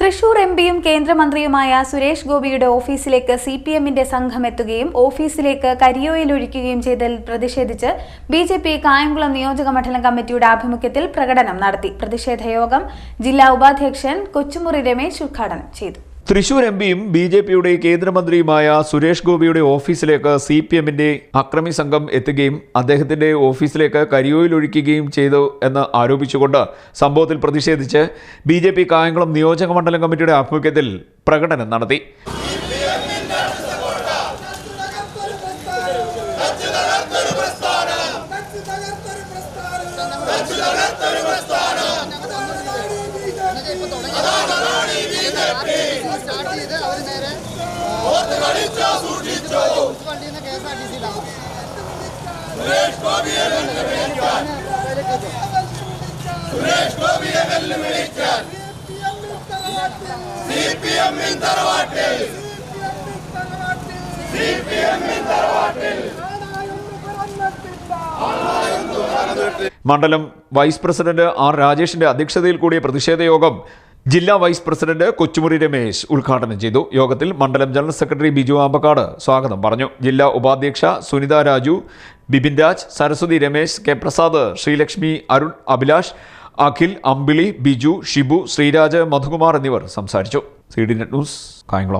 Thrissur M പിയും കേന്ദ്രമന്ത്രിയുമായ സുരേഷ് ഗോപിയുടെ ഓഫീസിലേക്ക് സി പി എമ്മിന്റെ സംഘം എത്തുകയും ഓഫീസിലേക്ക് കരിയോയിൽ ഒഴിക്കുകയും ചെയ്തതിൽ പ്രതിഷേധിച്ച് ബി ജെ പി കായംകുളം നിയോജക മണ്ഡലം കമ്മിറ്റിയുടെ ആഭിമുഖ്യത്തിൽ പ്രകടനം നടത്തി. പ്രതിഷേധ യോഗം ജില്ലാ ഉപാധ്യക്ഷൻ കൊച്ചുമുറി രമേശ് ഉദ്ഘാടനം ചെയ്തു. തൃശൂർ എം പിയും ബി ജെ പിയുടെ കേന്ദ്രമന്ത്രിയുമായ സുരേഷ് ഗോപിയുടെ ഓഫീസിലേക്ക് സി പി എമ്മിന്റെ അക്രമി സംഘം എത്തുകയും അദ്ദേഹത്തിന്റെ ഓഫീസിലേക്ക് കരിയോയിലൊഴിക്കുകയും ചെയ്തു എന്ന് ആരോപിച്ചുകൊണ്ട് സംഭവത്തിൽ പ്രതിഷേധിച്ച് ബി ജെ പി കായംകുളം നിയോജക മണ്ഡലം കമ്മിറ്റിയുടെ ആഭിമുഖ്യത്തിൽ പ്രകടനം നടത്തി. സ്റ്റാർട്ട് വണ്ടിയിൽ നിന്ന് കെ എസ് ആർ ടി സിയിലാണ് മണ്ഡലം വൈസ് പ്രസിഡന്റ് ആർ രാജേഷിന്റെ അധ്യക്ഷതയിൽ കൂടിയ പ്രതിഷേധ യോഗം ജില്ലാ വൈസ് പ്രസിഡന്റ് കൊച്ചുമുറി രമേശ് ഉദ്ഘാടനം ചെയ്തു. യോഗത്തിൽ മണ്ഡലം ജനറൽ സെക്രട്ടറി ബിജു ആമ്പക്കാട് സ്വാഗതം പറഞ്ഞു. ജില്ലാ ഉപാധ്യക്ഷ സുനിത രാജു ബിപിൻ രാജ് സരസ്വതി രമേശ് കെ പ്രസാദ് ശ്രീലക്ഷ്മി അരുൺ അഭിലാഷ് അഖിൽ അമ്പിളി ബിജു ഷിബു ശ്രീരാജ് മധുകുമാർ എന്നിവർ സംസാരിച്ചു. C D net news Kayamkulam.